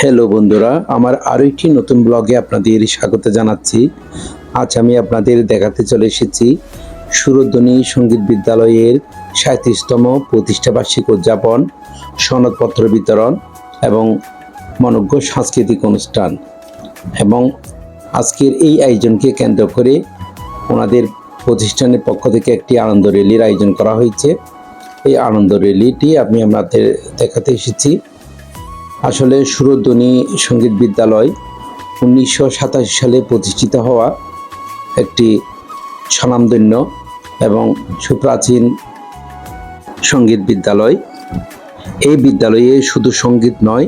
Hello বন্ধুরা। আমার আরও একটি নতুন ব্লগে আপনাদের স্বাগত জানাচ্ছি। আজ আমি আপনাদের দেখাতে চলে এসেছি সুরধ্বনি সংগীত বিদ্যালয়ের সাঁত্রিশতম প্রতিষ্ঠা বার্ষিক উদযাপন, সনদপত্র বিতরণ এবং মনজ্ঞ সাংস্কৃতিক অনুষ্ঠান। এবং আজকের এই আয়োজনকে কেন্দ্র করে ওনাদের প্রতিষ্ঠানের পক্ষ থেকে একটি আনন্দ র্যালির আয়োজন করা হয়েছে। এই আনন্দ র্যালিটি আমি আপনাদের দেখাতে এসেছি। আসলে সুরধ্বনি সংগীত বিদ্যালয় উনিশশো সাতাশি সালে প্রতিষ্ঠিত হওয়া একটি স্বনামধন্য এবং সুপ্রাচীন সংগীত বিদ্যালয়। এই বিদ্যালয়ে শুধু সংগীত নয়,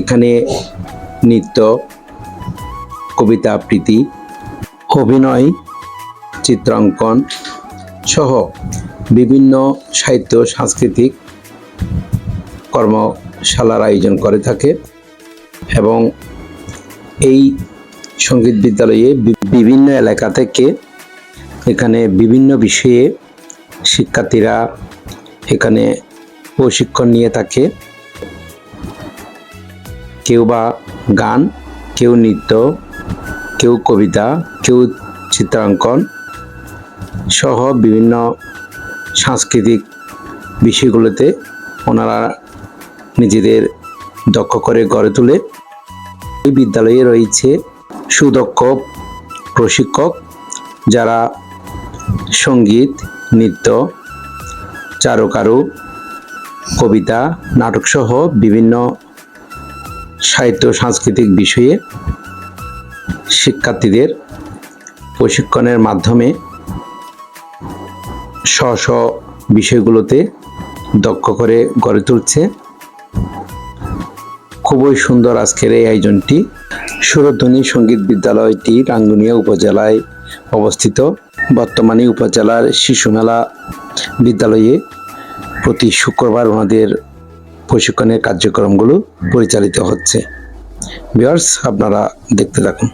এখানে নৃত্য, কবিতা আবৃত্তি, অভিনয়, চিত্রাঙ্কন সহ বিভিন্ন সাহিত্য, সাংস্কৃতিক কর্মশালার আয়োজন করে থাকে এবং এই সংগীত বিদ্যালয়ে বিভিন্ন এলাকা থেকে এখানে বিভিন্ন বিষয়ে শিক্ষার্থীরা এখানে প্রশিক্ষণ নিয়ে থাকে। কেউ বা গান, কেউ নৃত্য, কেউ কবিতা, কেউ চিত্রাঙ্কন সহ বিভিন্ন সাংস্কৃতিক বিষয়গুলোতে ওনারা নিজেদের দক্ষ করে গড়ে তোলে এই বিদ্যালয়ে রয়েছে সুদক্ষ প্রশিক্ষক যারা সংগীত, নৃত্য, চারুকারু, কবিতা, নাটকসহ বিভিন্ন সাহিত্য, সাংস্কৃতিক বিষয়ে শিক্ষার্থীদের প্রশিক্ষণের মাধ্যমে স্ব স্ব বিষয়গুলোতে দক্ষ করে গড়ে তুলছে। খুবই সুন্দর আজকের এই আয়োজনটি। সুরধ্বনি সংগীত বিদ্যালয়টি রাঙ্গুনিয়া উপজেলায় অবস্থিত। বর্তমানে উপজেলার শিশু মেলা বিদ্যালয়ে প্রতি শুক্রবার ওনাদের প্রশিক্ষণের কার্যক্রমগুলো পরিচালিত হচ্ছে। বিয়ার্স আপনারা দেখতে থাকুন।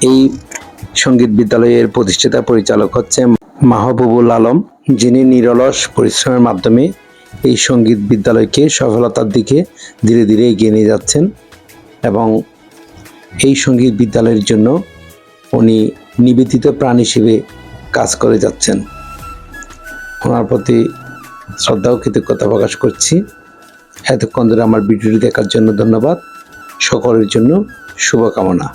এই সংগীত বিদ্যালয়ের প্রতিষ্ঠাতা পরিচালক হচ্ছে মাহবুবুল আলম, যিনি নিরলস পরিশ্রমের মাধ্যমে এই সংগীত বিদ্যালয়কে সফলতার দিকে ধীরে ধীরে এগিয়ে নিয়ে যাচ্ছেন এবং এই সংগীত বিদ্যালয়ের জন্য উনি নিবেদিত প্রাণ হিসেবে কাজ করে যাচ্ছেন। ওনার প্রতি শ্রদ্ধা ও কৃতজ্ঞতা প্রকাশ করছি। এতক্ষণ ধরে আমার ভিডিওটি দেখার জন্য ধন্যবাদ। সকলের জন্য শুভকামনা।